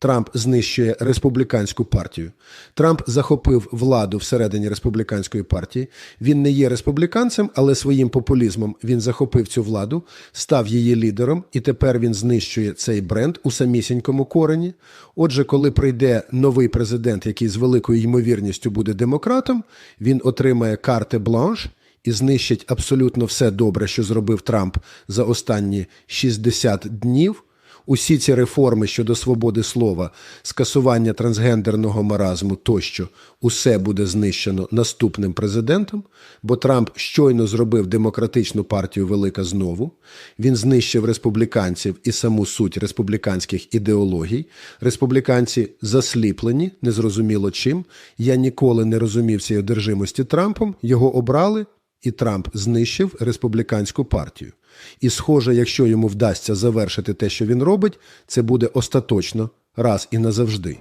Трамп знищує республіканську партію. Трамп захопив владу всередині республіканської партії. Він не є республіканцем, але своїм популізмом він захопив цю владу, став її лідером, і тепер він знищує цей бренд у самісінькому корені. Отже, коли прийде новий президент, який з великою ймовірністю буде демократом, він отримає карти бланш і знищить абсолютно все добре, що зробив Трамп за останні 60 днів. Усі ці реформи щодо свободи слова, скасування трансгендерного маразму тощо, усе буде знищено наступним президентом, бо Трамп щойно зробив демократичну партію велика знову. Він знищив республіканців і саму суть республіканських ідеологій. Республіканці засліплені, незрозуміло чим. Я ніколи не розумів цієї одержимості Трампом. Його обрали, і Трамп знищив республіканську партію. І, схоже, якщо йому вдасться завершити те, що він робить, це буде остаточно раз і назавжди.